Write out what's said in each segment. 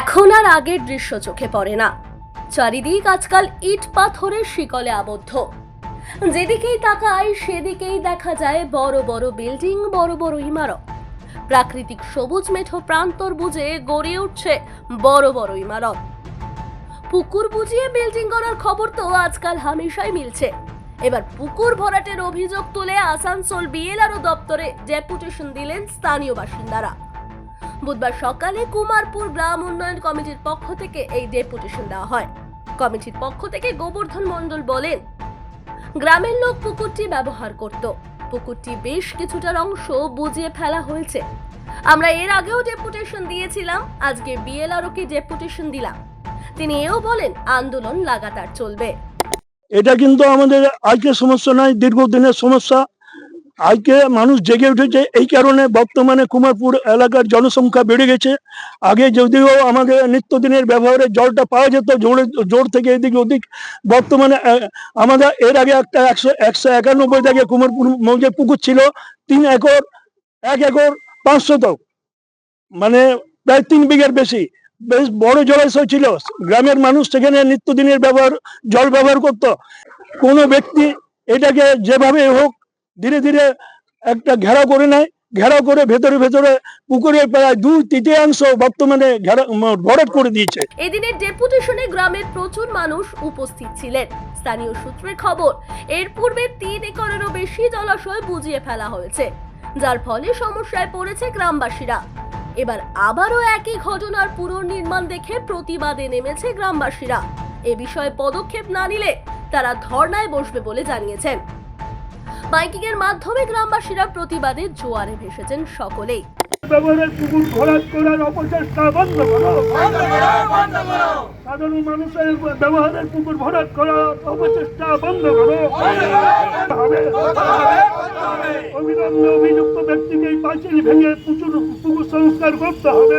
এখন আর আগের দৃশ্য চোখে পড়ে না। চারিদিক আজকাল ইট পাথরের শিকলে আবদ্ধ। যেদিকেই তাকায়, সেদিকেই দেখা যায় বড় বড় বিল্ডিং, বড় বড় ইমারত। প্রাকৃতিক সবুজ মেঠো প্রান্তর বুঝে গড়ে উঠছে বড় বড় ইমারত। পুকুর বুঝিয়ে বিল্ডিং করার খবর তো আজকাল হামেশাই মিলছে। এবার পুকুর ভরাটের অভিযোগ তুলে আসানসোল বিএলআরও দপ্তরে ডেপুটেশন দিলেন স্থানীয় বাসিন্দারা। বুধবার সকালে কুমারপুর গ্রাম উন্নয়ন কমিটির পক্ষ থেকে এই ডেপুটেশন দেওয়া হয়। কমিটির পক্ষ থেকে গোবর্ধন মণ্ডল বলেন, গ্রামের লোক পুকুরটি ব্যবহার করত। পুকুরটি বেশ কিছুটার অংশ বুঝিয়ে ফেলা হয়েছে। আমরা এর আগেও ডেপুটেশন দিয়েছিলাম, আজকে বিএলআরওকে ডেপুটেশন দিলাম। তিনি এও বলেন, আন্দোলন লাগাতার চলবে। এটা কিন্তু আমাদের আজকের সমস্যা নয়, দীর্ঘদিনের সমস্যা। আজকে মানুষ জেগে উঠেছে। এই কারণে বর্তমানে কুমারপুর এলাকার জনসংখ্যা বেড়ে গেছে। আগে যদিও আমাদের নিত্যদিনের ব্যবহারে জলটা পাওয়া যেত, জোরে জোর থেকে এদিকে ওদিক। বর্তমানে আমাদের এর আগে একটা একশো একশো একানব্বই থেকে কুমারপুর মৌজে পুকুর ছিল, তিন একর, এক একর পাঁচশো তো মানে প্রায় তিন বিঘের বেশি। বেশ বড় জলাশয় ছিল। গ্রামের মানুষ সেখানে নিত্যদিনের ব্যবহার, জল ব্যবহার করত। কোনো ব্যক্তি এটাকে যেভাবে হোক ধীরে ধীরে একটা ঘেরা করে নেয়। ঘেরা করে ভেতরে ভেতরে পুকুরের প্রায় দুই তৃতীয়াংশ বর্তমানে ম- করে দিয়েছে। এদিনের ডেপুটেশনে গ্রামের প্রচুর মানুষ উপস্থিত ছিলেন। স্থানীয় সূত্রের খবর, এর পূর্বে তিন একরেরও বেশি জলাশয় বুঝিয়ে ফেলা হয়েছে, যার ফলে সমস্যায় পড়েছে গ্রামবাসীরা। এবার আবারও একই ঘটনার পুনর্নির্মাণ দেখে প্রতিবাদে নেমেছে গ্রামবাসীরা। এ বিষয়ে পদক্ষেপ না নিলে তারা ধর্নায় বসবে বলে জানিয়েছেন। মাইকিং এর মাধ্যমে গ্রামবাসীরা প্রতিবাদে জোয়ারে ভেসেছেন সকলেই। ব্যবহারের পুকুর ভরাট করার অপচেষ্টা বন্ধ করো। সাধারণ মানুষের ব্যবহারের পুকুর ভরাট করার অপচেষ্টা বন্ধ করো। হবে। অবিলম্বে অভিযুক্ত ব্যক্তিকে পাঁচিল ভেঙে পুকুর পুকুর সংস্কার করতে হবে।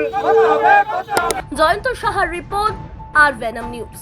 জয়ন্ত সাহার রিপোর্ট আর ভেনাম নিউজ।